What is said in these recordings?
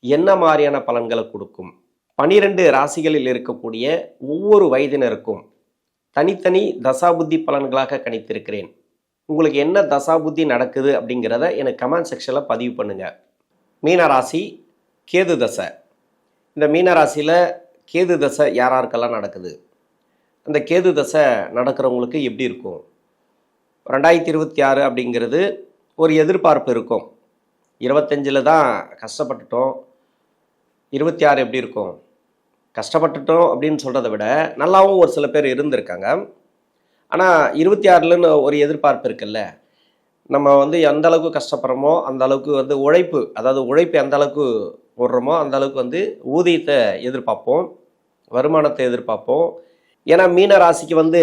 என்ன மாதிரியான பலன்களை கொடுக்கும்? பனிரெண்டு ராசிகளில் இருக்கக்கூடிய ஒவ்வொரு வயதினருக்கும் தனித்தனி தசாபுத்தி பலன்களாக கணித்திருக்கிறேன். உங்களுக்கு என்ன தசாபுத்தி நடக்குது அப்படிங்கிறத எனக்கு கமெண்ட் செக்ஷனில் பதிவு பண்ணுங்கள் மீனராசி கேது தசை. இந்த மீனராசியில் கேது தசை யாராருக்கெல்லாம் நடக்குது? அந்த கேது தசை நடக்கிறவங்களுக்கு எப்படி இருக்கும்? ரெண்டாயிரத்தி இருபத்தி ஆறு அப்படிங்கிறது ஒரு எதிர்பார்ப்பு இருக்கும். இருபத்தஞ்சில் தான் கஷ்டப்பட்டுட்டோம். இருபத்தி ஆறு எப்படி இருக்கும்? கஷ்டப்பட்டுட்டோம் அப்படின்னு சொல்கிறத விட நல்லாவும் ஒரு சில பேர் இருந்திருக்காங்க. ஆனால் இருபத்தி ஆறுலன்னு ஒரு எதிர்பார்ப்பு இருக்குல்ல? நம்ம வந்து எந்த அளவுக்கு கஷ்டப்படுறோமோ அந்த அளவுக்கு வந்து உழைப்பு அதாவது உழைப்பு எந்த அளவுக்கு போடுறோமோ அந்த அளவுக்கு வந்து ஊதியத்தை எதிர்பார்ப்போம் வருமானத்தை எதிர்பார்ப்போம். ஏன்னா மீன ராசிக்கு வந்து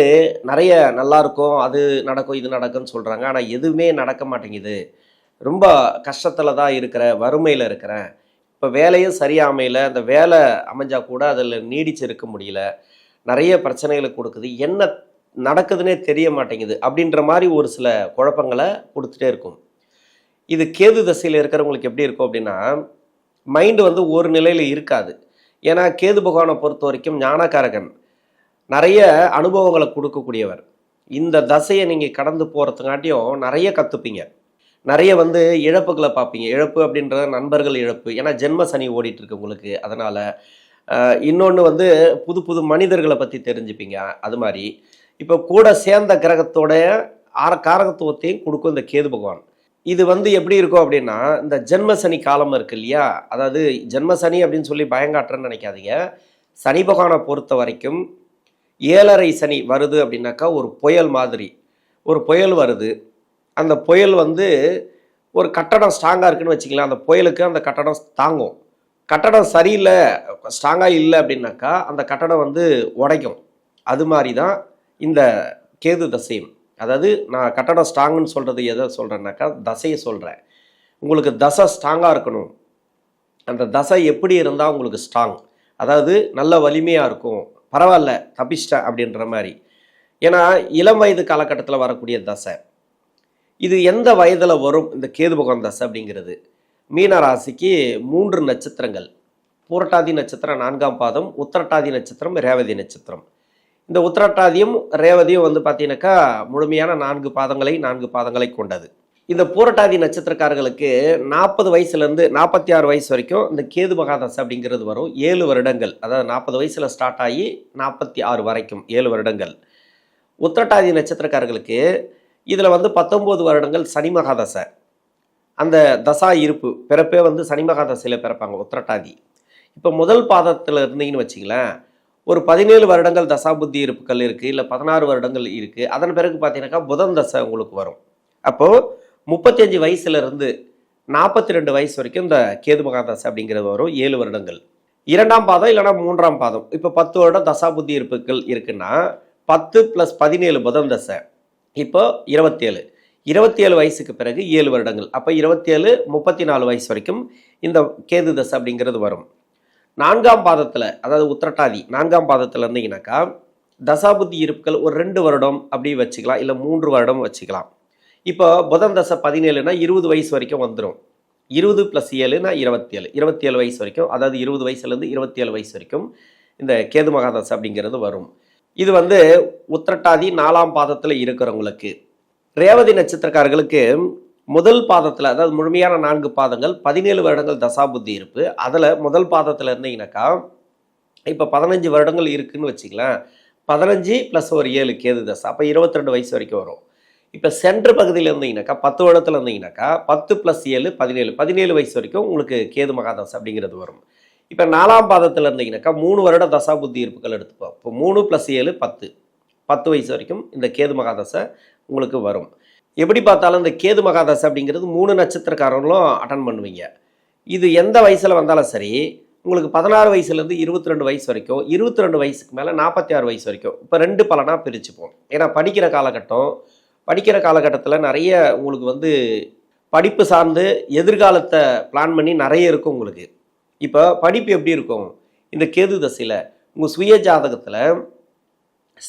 நிறைய நல்லா இருக்கும் அது நடக்கும் இது நடக்கும்னு சொல்கிறாங்க ஆனால் எதுவுமே நடக்க மாட்டேங்குது. ரொம்ப கஷ்டத்தில் தான் இருக்கிற வறுமையில் இருக்கிறேன். இப்போ வேலையும் சரியாக அமையல அந்த வேலை அமைஞ்சா கூட அதில் நீடிச்சு இருக்க முடியல. நிறைய பிரச்சனைகளை கொடுக்குது. என்ன நடக்குதுன்னே தெரிய மாட்டேங்குது. அப்படின்ற மாதிரி ஒரு சில குழப்பங்களை கொடுத்துட்டே இருக்கும். இது கேது தசையில் இருக்கிறவங்களுக்கு எப்படி இருக்கும் அப்படின்னா மைண்டு வந்து ஒரு நிலையில் இருக்காது. ஏன்னா கேது பகவானை பொறுத்த வரைக்கும் ஞானகாரகன் நிறைய அனுபவங்களை கொடுக்கக்கூடியவர். இந்த தசையை நீங்கள் கடந்து போகிறதுக்காட்டியும் நிறைய கற்றுப்பீங்க நிறைய வந்து இழப்புகளை பார்ப்பீங்க. இழப்பு அப்படின்ற நண்பர்கள் இழப்பு. ஏன்னா ஜென்ம சனி ஓடிட்டு இருக்கு உங்களுக்கு. அதனால் இன்னொன்று வந்து புது புது மனிதர்களை பற்றி தெரிஞ்சுப்பீங்க. அது மாதிரி. இப்போ கூட சேர்ந்த கிரகத்தோட ஆர காரகத்துவத்தையும் கொடுக்கும் இந்த கேது பகவான். இது வந்து எப்படி இருக்கும் அப்படின்னா இந்த ஜென்ம சனி காலம் இருக்கு இல்லையா? அதாவது ஜென்ம சனி அப்படின்னு சொல்லி பயங்காட்டுறேன்னு நினைக்காதீங்க. சனி பகவானை பொறுத்த வரைக்கும் ஏழரை சனி வருது அப்படின்னாக்கா ஒரு புயல் மாதிரி. ஒரு புயல் வருது. அந்த புயல் வந்து ஒரு கட்டடம் ஸ்ட்ராங்காக இருக்குன்னு வச்சுக்கலாம் அந்த புயலுக்கு அந்த கட்டடம் தாங்கும். கட்டடம் சரியில்லை ஸ்ட்ராங்காக இல்லை அப்படின்னாக்கா அந்த கட்டடம் வந்து உடைக்கும். அது மாதிரி தான் இந்த கேது தசையும். அதாவது நான் கட்டடம் ஸ்ட்ராங்குன்னு சொல்கிறது எதை சொல்கிறேன்னாக்கா தசையை சொல்கிறேன் உங்களுக்கு தசை ஸ்ட்ராங்காக இருக்கணும். அந்த தசை எப்படி இருந்தால் உங்களுக்கு ஸ்ட்ராங் அதாவது நல்ல வலிமையாக இருக்கும். பரவாயில்ல தப்பிச்சிட்டேன் அப்படின்ற மாதிரி. ஏன்னா இளம் வயது காலகட்டத்தில் வரக்கூடிய தசை. இது எந்த வயதில் வரும் இந்த கேது பகவான் தசை அப்படிங்கிறது? மீன ராசிக்கு மூன்று நட்சத்திரங்கள். பூரட்டாதி நட்சத்திரம் நான்காம் பாதம் உத்திரட்டாதி நட்சத்திரம் ரேவதி நட்சத்திரம். இந்த உத்திரட்டாதியும் ரேவதியும் வந்து பார்த்தீங்கன்னாக்கா முழுமையான நான்கு பாதங்களை நான்கு பாதங்களை கொண்டது. இந்த பூரட்டாதி நட்சத்திரக்காரர்களுக்கு நாற்பது வயசுலேருந்து நாற்பத்தி ஆறு வயசு வரைக்கும் இந்த கேது மகாதசை அப்படிங்கிறது வரும். ஏழு வருடங்கள். அதாவது நாற்பது வயசில் ஸ்டார்ட் ஆகி நாற்பத்தி ஆறு வரைக்கும் ஏழு வருடங்கள். உத்திரட்டாதி நட்சத்திரக்காரர்களுக்கு இதில் வந்து பத்தொம்போது வருடங்கள் சனி மகாதசை. அந்த தசா இருப்பு பிறப்பே வந்து சனி மகாதசையில் பிறப்பாங்க உத்திரட்டாதி. இப்போ முதல் பாதத்தில் இருந்தீங்கன்னு வச்சிங்களேன் ஒரு பதினேழு வருடங்கள் தசா புத்தி இருப்புகள் இருக்குது இல்லை பதினாறு வருடங்கள் இருக்குது அதன் பிறகு பார்த்தீங்கன்னாக்கா புதன் தசை உங்களுக்கு வரும். அப்போது முப்பத்தஞ்சு வயசுலேருந்து நாற்பத்தி ரெண்டு வயசு வரைக்கும் இந்த கேது மகாதசை அப்படிங்கிறது வரும் ஏழு வருடங்கள். இரண்டாம் பாதம் இல்லைனா மூன்றாம் பாதம். இப்போ பத்து வருடம் தசா புத்தி இருப்புகள் இருக்குன்னா பத்து ப்ளஸ் பதினேழு புதன் தசை. இப்போ இருபத்தேழு. இருபத்தேழு வயசுக்கு பிறகு ஏழு வருடங்கள். அப்போ இருபத்தேழு முப்பத்தி நாலு வயசு வரைக்கும் இந்த கேது தசை அப்படிங்கிறது வரும். நான்காம் பாதத்தில் அதாவது உத்திரட்டாதி நான்காம் பாதத்தில் இருந்தீங்கன்னாக்கா தசாபுத்தி இருப்புகள் ஒரு ரெண்டு வருடம் அப்படி வச்சுக்கலாம் இல்லை மூன்று வருடம் வச்சுக்கலாம். இப்போ புதன் தசை பதினேழுனா இருபது வயசு வரைக்கும் வந்துடும் இருபது ப்ளஸ் ஏழுனா இருபத்தேழு. இருபத்தேழு வயசு வரைக்கும் அதாவது இருபது வயசுலேருந்து இருபத்தேழு வயசு வரைக்கும் இந்த கேது மகாதசை அப்படிங்கிறது வரும். இது வந்து உத்திரட்டாதி நாலாம் பாதத்தில் இருக்கிறவங்களுக்கு ரேவதி நட்சத்திரக்காரர்களுக்கு முதல் பாதத்தில் அதாவது முழுமையான நான்கு பாதங்கள் பதினேழு வருடங்கள் தசாபுத்தி இருப்பு. அதில் முதல் பாதத்தில் இருந்தீங்கன்னாக்கா இப்போ பதினஞ்சு வருடங்கள் இருக்குன்னு வச்சுக்கலாம் பதினஞ்சு ப்ளஸ் ஒரு ஏழு கேது தசை அப்போ இருபத்தி ரெண்டு வயசு வரைக்கும் வரும். இப்போ சென்ட்ரு பகுதியில் இருந்தீங்கன்னாக்கா பத்து வருடத்தில் இருந்தீங்கன்னாக்கா பத்து ப்ளஸ் ஏழு பதினேழு. பதினேழு வயசு வரைக்கும் உங்களுக்கு கேது மகாதசை அப்படிங்கிறது வரும். இப்போ நாலாம் பாதத்தில் இருந்தீங்கன்னாக்கா மூணு வருட தசாபுத்தி இருப்புகள் எடுத்துப்போம். இப்போ மூணு ப்ளஸ் ஏழு பத்து. பத்து வயசு வரைக்கும் இந்த கேது மகாதசை உங்களுக்கு வரும். எப்படி பார்த்தாலும் இந்த கேது மகாதசை அப்படிங்கிறது மூணு நட்சத்திரக்காரங்களும் அட்டன் பண்ணுவீங்க. இது எந்த வயசில் வந்தாலும் சரி உங்களுக்கு பதினாறு வயசுலேருந்து இருபத்தி ரெண்டு வயசு வரைக்கும் இருபத்தி ரெண்டு வயசுக்கு மேலே நாற்பத்தி ஆறு வயசு வரைக்கும் இப்போ ரெண்டு பலனாக பிரிச்சுப்போம். ஏன்னா படிக்கிற காலகட்டம் படிக்கிற காலகட்டத்தில் நிறைய உங்களுக்கு வந்து படிப்பு சார்ந்து எதிர்காலத்தை பிளான் பண்ணி நிறைய இருக்கும் உங்களுக்கு. இப்போ படிப்பு எப்படி இருக்கும்? இந்த கேது தசையில் உங்கள் சுய ஜாதகத்தில்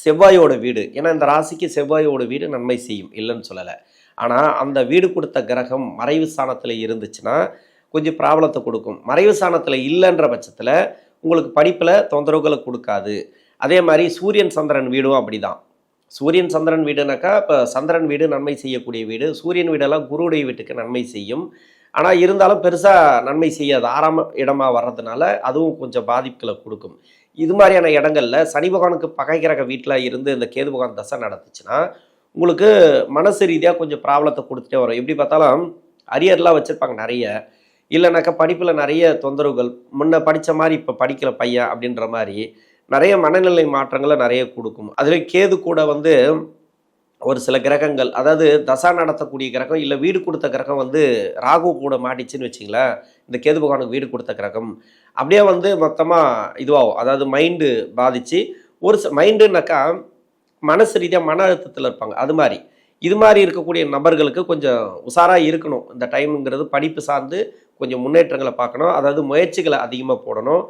செவ்வாயோட வீடு ஏன்னா இந்த ராசிக்கு செவ்வாயோட வீடு நன்மை செய்யும் இல்லைன்னு சொல்லலை. ஆனால் அந்த வீடு கொடுத்த கிரகம் மறைவு ஸ்தானத்தில் இருந்துச்சுன்னா கொஞ்சம் ப்ராப்ளத்தை கொடுக்கும். மறைவு ஸ்தானத்தில் இல்லைன்ற பட்சத்தில் உங்களுக்கு படிப்பில் தொந்தரவுகளை கொடுக்காது. அதே மாதிரி சூரியன் சந்திரன் வீடும் அப்படிதான். சூரியன் சந்திரன் வீடுனாக்கா இப்போ சந்திரன் வீடு நன்மை செய்யக்கூடிய வீடு சூரியன் வீடெல்லாம் குருவுடைய வீட்டுக்கு நன்மை செய்யும். ஆனால் இருந்தாலும் பெருசாக நன்மை செய்யாது ஆறாம் இடமாக வர்றதுனால அதுவும் கொஞ்சம் பாதிப்புகளை கொடுக்கும். இது மாதிரியான இடங்களில் சனி பகவானுக்கு பகை கிரக வீட்டில் இருந்து இந்த கேது பகவான் தசை நடந்துச்சுன்னா உங்களுக்கு மனசு ரீதியாக கொஞ்சம் ப்ராப்ளத்தை கொடுத்துட்டே வரும். எப்படி பார்த்தாலும் அரியர்லாம் வச்சுருப்பாங்க நிறைய. இல்லைனாக்கா படிப்பில் நிறைய தொந்தரவுகள். முன்ன படித்த மாதிரி இப்போ படிக்கிற பையன் அப்படின்ற மாதிரி நிறைய மனநிலை மாற்றங்களை நிறைய கொடுக்கும். அதில் கேது கூட வந்து ஒரு சில கிரகங்கள் அதாவது தசா நடத்தக்கூடிய கிரகம் இல்லை வீடு கொடுத்த கிரகம் வந்து ராகு கூட மாட்டிச்சுன்னு வச்சிங்களேன் இந்த கேது பகவானுக்கு வீடு கொடுத்த கிரகம். அப்படியே வந்து மொத்தமாக இதுவாகும். அதாவது மைண்டு பாதிச்சு ஒரு சில மைண்டுனாக்கா மனசு ரீதியாக மன அழுத்தத்தில் இருப்பாங்க. அது மாதிரி. இது மாதிரி இருக்கக்கூடிய நபர்களுக்கு கொஞ்சம் உஷாராக இருக்கணும். இந்த டைமுங்கிறது படிப்பு சார்ந்து கொஞ்சம் முன்னேற்றங்களை பார்க்கணும். அதாவது முயற்சிகளை அதிகமாக போடணும்.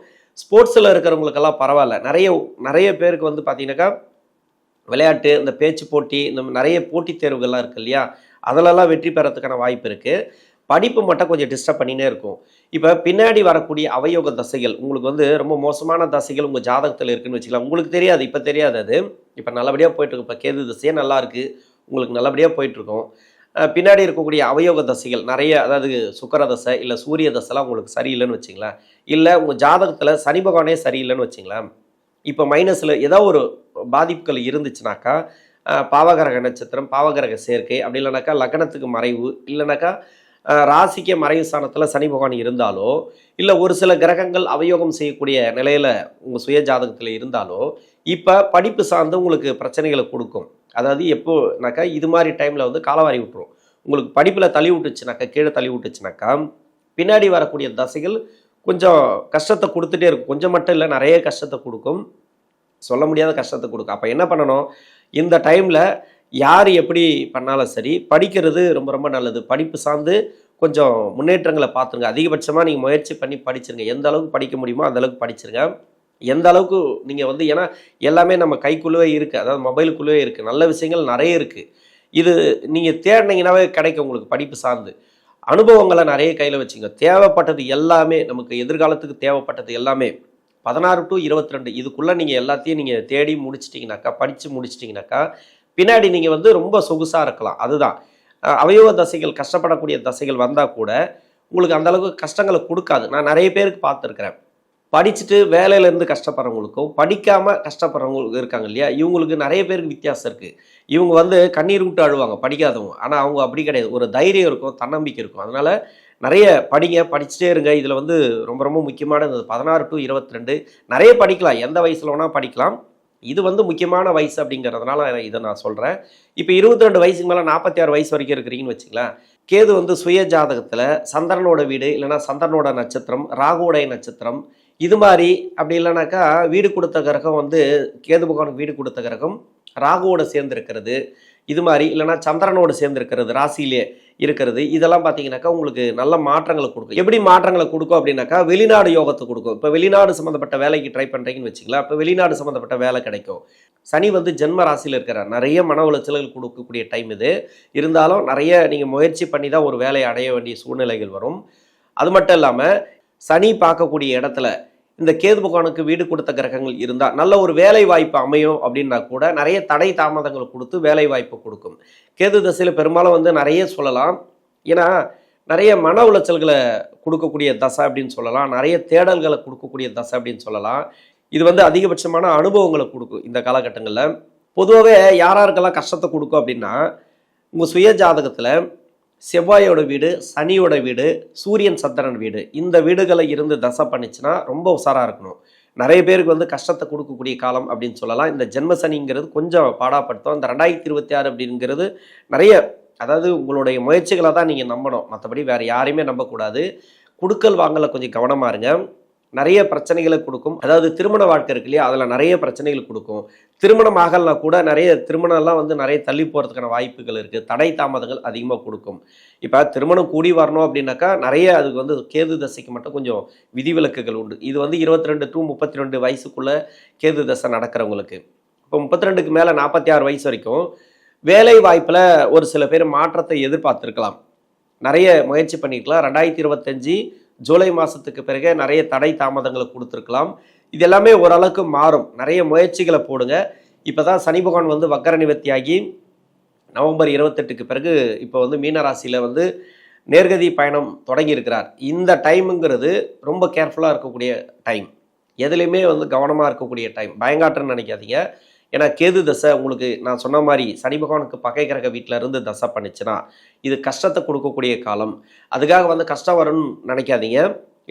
ஸ்போர்ட்ஸில் இருக்கிறவங்களுக்கெல்லாம் பரவாயில்ல. நிறைய நிறைய பேருக்கு வந்து பார்த்தீங்கன்னாக்கா விளையாட்டு இந்த பேச்சு போட்டி இந்த நிறைய போட்டித் தேர்வுகள்லாம் இருக்கு இல்லையா? அதிலெல்லாம் வெற்றி பெறத்துக்கான வாய்ப்பு இருக்குது படிப்பு மட்டும் கொஞ்சம் டிஸ்டர்ப் பண்ணினே இருக்கும். இப்போ பின்னாடி வரக்கூடிய அவயோக தசைகள் உங்களுக்கு வந்து ரொம்ப மோசமான தசைகள் உங்கள் ஜாதகத்தில் இருக்குன்னு வச்சுக்கலாம். உங்களுக்கு தெரியாது இப்போ தெரியாது அது. இப்போ நல்லபடியாக போயிட்டுருக்கு. இப்போ கேது திசையே நல்லா இருக்குது உங்களுக்கு நல்லபடியாக போயிட்டுருக்கும். பின்னாடி இருக்கக்கூடிய அவயோக தசைகள் நிறைய அதாவது சுக்கர தசை இல்லை சூரிய தசைலாம் உங்களுக்கு சரியில்லைன்னு வச்சுங்களேன். இல்லை உங்கள் ஜாதகத்தில் சனி பகவானே சரியில்லைன்னு வச்சுங்களேன். இப்போ மைனஸில் ஏதோ ஒரு பாதிப்புகள் இருந்துச்சுனாக்கா பாவகிரக பாவகரக நட்சத்திரம் பாவகரக சேர்க்கை அப்படி இல்லைனாக்கா லக்னத்துக்கு மறைவு இல்லைனாக்கா ராசிக்கு ராசிக்கே மறைவு ஸ்தானத்தில் சனி பகவான் இருந்தாலோ இல்லை ஒரு சில கிரகங்கள் அவயோகம் செய்யக்கூடிய நிலையில் உங்கள் சுய ஜாதகத்தில் இருந்தாலோ இப்போ படிப்பு சார்ந்து உங்களுக்கு பிரச்சனைகளை கொடுக்கும். அதாவது எப்போனாக்கா இது மாதிரி டைமில் வந்து காலவாரி விட்டுரும். உங்களுக்கு படிப்பில் தள்ளி விட்டுச்சுனாக்கா கீழே தள்ளி விட்டுச்சுனாக்கா பின்னாடி வரக்கூடிய தசைகள் கொஞ்சம் கஷ்டத்தை கொடுத்துட்டே இருக்கும். கொஞ்சம் மட்டும் இல்லை நிறைய கஷ்டத்தை கொடுக்கும். சொல்ல முடியாத கஷ்டத்தை கொடுக்கும். அப்போ என்ன பண்ணணும்? இந்த டைமில் யார் எப்படி பண்ணாலும் சரி படிக்கிறது ரொம்ப ரொம்ப நல்லது. படிப்பு சார்ந்து கொஞ்சம் முன்னேற்றங்களை பார்த்துருங்க. அதிகபட்சமாக நீங்கள் முயற்சி பண்ணி படிச்சிருங்க. எந்த அளவுக்கு படிக்க முடியுமோ அந்த அளவுக்கு படிச்சிருங்க. எந்த அளவுக்கு நீங்கள் வந்து ஏன்னா எல்லாமே நம்ம கைக்குள்ளவே இருக்குது அதாவது மொபைலுக்குள்ளவே இருக்குது நல்ல விஷயங்கள் நிறைய இருக்குது இது நீங்கள் தேடினீங்கன்னாவே கிடைக்கும் உங்களுக்கு படிப்பு சார்ந்து. அனுபவங்களை நிறைய கையில் வச்சுங்க. தேவைப்பட்டது எல்லாமே நமக்கு எதிர்காலத்துக்கு தேவைப்பட்டது எல்லாமே பதினாறு டு இருபத்தி ரெண்டு இதுக்குள்ளே நீங்கள் எல்லாத்தையும் நீங்கள் தேடி முடிச்சிட்டிங்கனாக்கா படித்து முடிச்சிட்டிங்கனாக்கா பின்னாடி நீங்கள் வந்து ரொம்ப சொகுசாக இருக்கலாம். அதுதான். அவயவ தசைகள் கஷ்டப்படக்கூடிய தசைகள் வந்தால் கூட உங்களுக்கு அந்தளவுக்கு கஷ்டங்களை கொடுக்காது. நான் நிறைய பேருக்கு பார்த்துருக்குறேன். படிச்சுட்டு வேலையிலேருந்து கஷ்டப்படுறவங்களுக்கும் படிக்காமல் கஷ்டப்படுறவங்களுக்கு இருக்காங்க இல்லையா? இவங்களுக்கு நிறைய பேருக்கு வித்தியாசம் இருக்குது இவங்க வந்து கண்ணீர் விட்டு அழுவாங்க படிக்காதவங்க. ஆனால் அவங்க அப்படி கிடையாது. ஒரு தைரியம் இருக்கும் தன்னம்பிக்கை இருக்கும். அதனால் நிறைய படிங்க படிச்சுட்டே இருங்க. இதில் வந்து ரொம்ப ரொம்ப முக்கியமானது பதினாறு டு இருபத்தி ரெண்டு நிறைய படிக்கலாம். எந்த வயசில் வேணால் படிக்கலாம். இது வந்து முக்கியமான வயசு அப்படிங்கிறதுனால இதை நான் சொல்கிறேன் இப்போ இருபத்தி ரெண்டு வயசுக்கு மேலே நாற்பத்தி ஆறு வயசு வரைக்கும் இருக்கிறீங்கன்னு வச்சுங்களேன் கேது வந்து சுய ஜாதகத்தில் சந்திரனோட வீடு இல்லைனா சந்திரனோட நட்சத்திரம் ராகுவோடைய நட்சத்திரம் இது மாதிரி அப்படி இல்லைனாக்கா வீடு கொடுத்த கிரகம் வந்து கேது பகவானுக்கு வீடு கொடுத்த கிரகம் ராகுவோட சேர்ந்துருக்கிறது. இது மாதிரி இல்லைன்னா சந்திரனோடு சேர்ந்துருக்கிறது ராசியிலே இருக்கிறது. இதெல்லாம் பார்த்தீங்கன்னாக்கா உங்களுக்கு நல்ல மாற்றங்களை கொடுக்கும். எப்படி மாற்றங்களை கொடுக்கும் அப்படின்னாக்கா வெளிநாடு யோகத்தை கொடுக்கும். இப்போ வெளிநாடு சம்மந்தப்பட்ட வேலைக்கு ட்ரை பண்ணுறீங்கன்னு வச்சிங்களா இப்போ வெளிநாடு சம்மந்தப்பட்ட வேலை கிடைக்கும். சனி வந்து ஜென்ம ராசியில் இருக்கிறார். நிறைய மன உளைச்சல்கள் கொடுக்கக்கூடிய டைம் இது. இருந்தாலும் நிறைய நீங்கள் முயற்சி பண்ணி தான் ஒரு வேலையை அடைய வேண்டிய சூழ்நிலைகள் வரும். அது மட்டும் இல்லாமல் சனி பார்க்கக்கூடிய இடத்துல இந்த கேது பகவானுக்கு வீடு கொடுத்த கிரகங்கள் இருந்தால் நல்ல ஒரு வேலை வாய்ப்பு அமையும் அப்படின்னா கூட நிறைய தடை தாமதங்கள் கொடுத்து வேலை வாய்ப்பு கொடுக்கும். கேது தசையில் பெரும்பாலும் வந்து நிறைய சொல்லலாம். ஏன்னா நிறைய மன உளைச்சல்களை கொடுக்கக்கூடிய தசை அப்படின்னு சொல்லலாம். நிறைய தேடல்களை கொடுக்கக்கூடிய தசை அப்படின்னு சொல்லலாம். இது வந்து அதிகபட்சமான அனுபவங்களை கொடுக்கும் இந்த காலகட்டங்களில். பொதுவாகவே யாராருக்கெல்லாம் கஷ்டத்தை கொடுக்கும் அப்படின்னா உங்கள் சுய ஜாதகத்தில் செவ்வாயோட வீடு சனியோட வீடு சூரியன் சந்திரன் வீடு. இந்த வீடுகளை இருந்து தசை பண்ணிச்சுன்னா ரொம்ப உஷாராக இருக்கணும். நிறைய பேருக்கு வந்து கஷ்டத்தை கொடுக்கக்கூடிய காலம் அப்படின்னு சொல்லலாம். இந்த ஜென்ம சனிங்கிறது கொஞ்சம் பாடாப்படுத்தும். இந்த ரெண்டாயிரத்தி இருபத்தி ஆறு அப்படிங்கிறது நிறைய அதாவது உங்களுடைய முயற்சிகளை தான் நீங்கள் நம்பணும். மற்றபடி வேறு யாரையுமே நம்பக்கூடாது. குடுக்கல் வாங்கலை கொஞ்சம் கவனமாக இருங்க. நிறைய பிரச்சனைகளை கொடுக்கும். அதாவது திருமண வாழ்க்கை இருக்கு இல்லையா? அதில் நிறைய பிரச்சனைகள் கொடுக்கும். திருமணம் ஆகலனா கூட நிறைய திருமணம்லாம் வந்து நிறைய தள்ளி போகிறதுக்கான வாய்ப்புகள் இருக்குது தடை தாமதங்கள் அதிகமாக கொடுக்கும். இப்போ திருமணம் கூடி வரணும் அப்படின்னாக்கா நிறைய அதுக்கு வந்து கேது தசைக்கு மட்டும் கொஞ்சம் விதிவிலக்குகள் உண்டு. இது வந்து இருபத்தி ரெண்டு டு முப்பத்தி ரெண்டு வயசுக்குள்ளே கேது தசை நடக்கிறவங்களுக்கு. இப்போ முப்பத்தி ரெண்டுக்கு மேலே நாற்பத்தி ஆறு வயசு வரைக்கும் வேலை வாய்ப்பில் ஒரு சில பேர் மாற்றத்தை எதிர்பார்த்துருக்கலாம். நிறைய முயற்சி பண்ணியிருக்கலாம் ரெண்டாயிரத்தி இருபத்தஞ்சி ஜூலை மாதத்துக்கு பிறகு நிறைய தடை தாமதங்களை கொடுத்துருக்கலாம். இது எல்லாமே ஓரளவுக்கு மாறும். நிறைய முயற்சிகளை போடுங்க. இப்போ தான் சனி பகவான் வந்து வக்கர நிவர்த்தியாகி நவம்பர் இருபத்தெட்டுக்கு பிறகு இப்போ வந்து மீனராசியில் வந்து நேர்கதி பயணம் தொடங்கியிருக்கிறார். இந்த டைமுங்கிறது ரொம்ப கேர்ஃபுல்லாக இருக்கக்கூடிய டைம். எதுலேயுமே வந்து கவனமாக இருக்கக்கூடிய டைம். பயங்காட்டுன்னு நினைக்காதீங்க. ஏன்னா கேது தசை உங்களுக்கு நான் சொன்ன மாதிரி சனி பகவானுக்கு பகை கிரக வீட்டில் இருந்து தசை பண்ணுச்சுன்னா இது கஷ்டத்தை கொடுக்கக்கூடிய காலம். அதுக்காக வந்து கஷ்டம் வரும்னு நினைக்காதீங்க.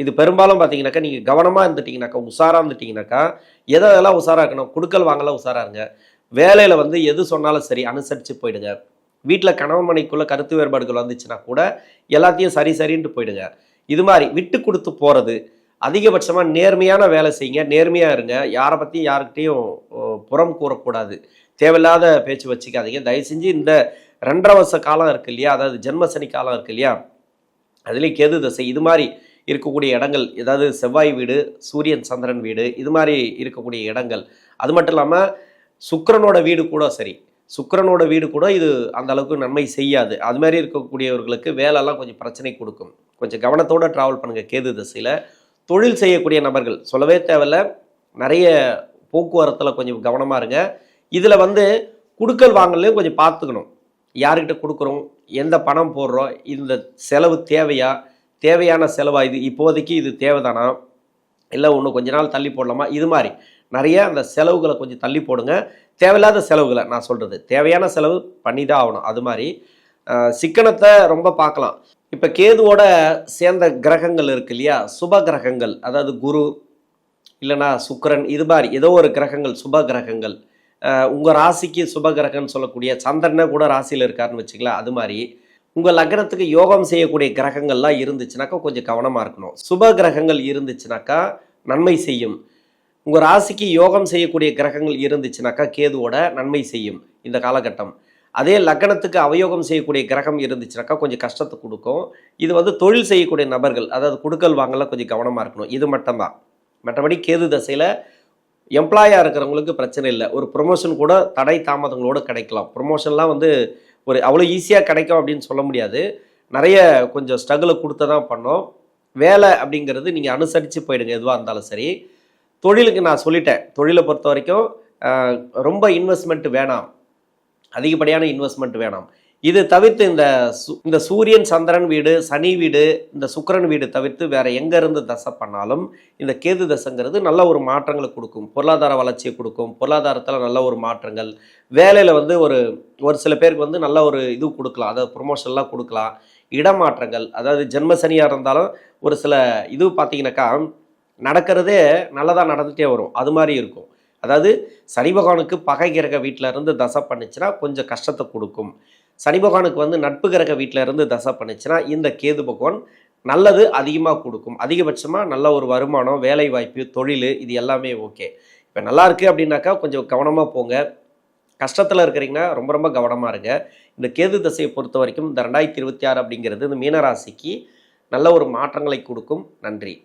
இது பெரும்பாலும் பார்த்தீங்கன்னாக்கா நீங்கள் கவனமாக இருந்துட்டீங்கனாக்கா உஷாராக இருந்துட்டீங்கனாக்கா எதை எதெல்லாம் உஷாராக இருக்கணும் கொடுக்கல் வாங்கல உஷாரா இருங்க. வேலையில் வந்து எது சொன்னாலும் சரி அனுசரித்து போயிடுங்க. வீட்டில் கணவன் மனைக்குள்ளே கருத்து வேறுபாடுகள் வந்துச்சுன்னா கூட எல்லாத்தையும் சரி சரின்ட்டு போயிடுங்க. இது மாதிரி விட்டு கொடுத்து போகிறது அதிகபட்சமாக நேர்மையான வேலை செய்யுங்க நேர்மையாக இருங்க. யாரை பற்றியும் யாருக்கிட்டையும் புறம் கூறக்கூடாது. தேவையில்லாத பேச்சு வச்சுக்காதீங்க. தயவு செஞ்சு இந்த ரெண்டரை வருஷ காலம் இருக்கு இல்லையா? அதாவது ஜென்மசனி காலம் இருக்கு இல்லையா? அதுலேயும் கேது தசை இது மாதிரி இருக்கக்கூடிய இடங்கள் ஏதாவது செவ்வாய் வீடு சூரியன் சந்திரன் வீடு இது மாதிரி இருக்கக்கூடிய இடங்கள். அது மட்டும் இல்லாமல் சுக்கரனோட வீடு கூட சரி. சுக்கரனோட வீடு கூட இது அந்த அளவுக்கு நன்மை செய்யாது. அது மாதிரி இருக்கக்கூடியவர்களுக்கு வேலைலாம் கொஞ்சம் பிரச்சனை கொடுக்கும். கொஞ்சம் கவனத்தோடு ட்ராவல் பண்ணுங்கள் கேது திசையில். தொழில் செய்யக்கூடிய நபர்கள். சொல்லவே தேவையில்ல. நிறைய போக்குவரத்தில் கொஞ்சம் கவனமாக இருங்க. இதில் வந்து குடுக்கல் வாங்கலையும் கொஞ்சம் பார்த்துக்கணும் யாருக்கிட்ட கொடுக்குறோம்? எந்த பணம் போடுறோம்? இந்த செலவு தேவையா? தேவையான செலவா? இது இப்போதைக்கு இது தேவைதானா? இல்லை ஒன்று கொஞ்ச நாள் தள்ளி போடலாமா? இது மாதிரி நிறைய அந்த செலவுகளை கொஞ்சம் தள்ளி போடுங்க. தேவையில்லாத செலவுகளை நான் சொல்கிறது தேவையான செலவு பண்ணி தான் ஆகணும். அது மாதிரி சிக்கனத்தை ரொம்ப பார்க்கலாம். இப்போ கேதுவோட சேர்ந்த கிரகங்கள் இருக்கு இல்லையா? சுப கிரகங்கள். அதாவது குரு இல்லைனா சுக்கரன் இது மாதிரி ஏதோ ஒரு கிரகங்கள் சுப கிரகங்கள். உங்கள் ராசிக்கு சுப கிரகம்னு சொல்லக்கூடிய சந்திரனை கூட ராசியில் இருக்காருன்னு வச்சுக்கலாம் அது மாதிரி. உங்கள் லக்னத்துக்கு யோகம் செய்யக்கூடிய கிரகங்கள்லாம் இருந்துச்சுனாக்கா கொஞ்சம் கவனமாக இருக்கணும். சுப கிரகங்கள் இருந்துச்சுனாக்கா நன்மை செய்யும். உங்கள் ராசிக்கு யோகம் செய்யக்கூடிய கிரகங்கள் இருந்துச்சுனாக்கா கேதுவோட நன்மை செய்யும் இந்த காலகட்டம். அதே லக்னத்துக்கு அவயோகம் செய்யக்கூடிய கிரகம் இருந்துச்சுனாக்கா கொஞ்சம் கஷ்டத்தை கொடுக்கும். இது வந்து தொழில் செய்யக்கூடிய நபர்கள் அதாவது கொடுக்கல் வாங்கலாம் கொஞ்சம் கவனமாக இருக்கணும். இது மட்டும்தான். மற்றபடி கேது தசையில் எம்ப்ளாயாக இருக்கிறவங்களுக்கு பிரச்சனை இல்லை. ஒரு ப்ரொமோஷன் கூட தடை தாமதங்களோடு கிடைக்கலாம். ப்ரொமோஷன்லாம் வந்து ஒரு அவ்வளோ ஈஸியாக கிடைக்கும் அப்படின்னு சொல்ல முடியாது. நிறைய கொஞ்சம் ஸ்ட்ரகிளை கொடுத்து தான் பண்ணோம். வேலை அப்படிங்கிறது நீங்கள் அனுசரித்து போயிடுங்க எதுவாக இருந்தாலும் சரி. தொழிலுக்கு நான் சொல்லிட்டேன். தொழிலை பொறுத்த வரைக்கும் ரொம்ப இன்வெஸ்ட்மெண்ட் வேணாம். அதிகப்படியான இன்வெஸ்ட்மெண்ட் வேணாம். இது தவிர்த்து இந்த சு- இந்த சூரியன் சந்திரன் வீடு சனி வீடு இந்த சுக்கிரன் வீடு தவிர்த்து வேற எங்க இருந்து தசை பண்ணாலும் இந்த கேது தசைங்கிறது நல்ல ஒரு மாற்றங்களை கொடுக்கும். பொருளாதார வளர்ச்சியை கொடுக்கும். பொருளாதாரத்தில் நல்ல ஒரு மாற்றங்கள். வேலையில் வந்து ஒரு ஒரு சில பேருக்கு வந்து நல்ல ஒரு இது கொடுக்கலாம். அதாவது ப்ரொமோஷன்லாம் கொடுக்கலாம். இடமாற்றங்கள். அதாவது ஜென்ம சனியாக இருந்தாலும் ஒரு சில இது பார்த்தீங்கன்னாக்கா நடக்கிறதே நல்லதாக நடந்துகிட்டே வரும். அது மாதிரி இருக்கும். அதாவது சனி பகவானுக்கு பகை கிரக வீட்டில் இருந்து தசை பண்ணுச்சுன்னா கொஞ்சம் கஷ்டத்தை கொடுக்கும். சனி பகவானுக்கு வந்து நட்பு கிரக வீட்டில் இருந்து தசை பண்ணுச்சுன்னா இந்த கேது பகவான் நல்லது அதிகமாக கொடுக்கும். அதிகபட்சமாக நல்ல ஒரு வருமானம் வேலை வாய்ப்பு தொழில் இது எல்லாமே ஓகே. இப்போ நல்லா இருக்குது அப்படின்னாக்கா கொஞ்சம் கவனமாக போங்க. கஷ்டத்தில் இருக்கிறீங்கன்னா ரொம்ப ரொம்ப கவனமாக இருங்க. இந்த கேது தசையை பொறுத்த வரைக்கும் இந்த ரெண்டாயிரத்தி இருபத்தி ஆறு அப்படிங்கிறது இந்த மீனராசிக்கு நல்ல ஒரு மாற்றங்களை கொடுக்கும். நன்றி.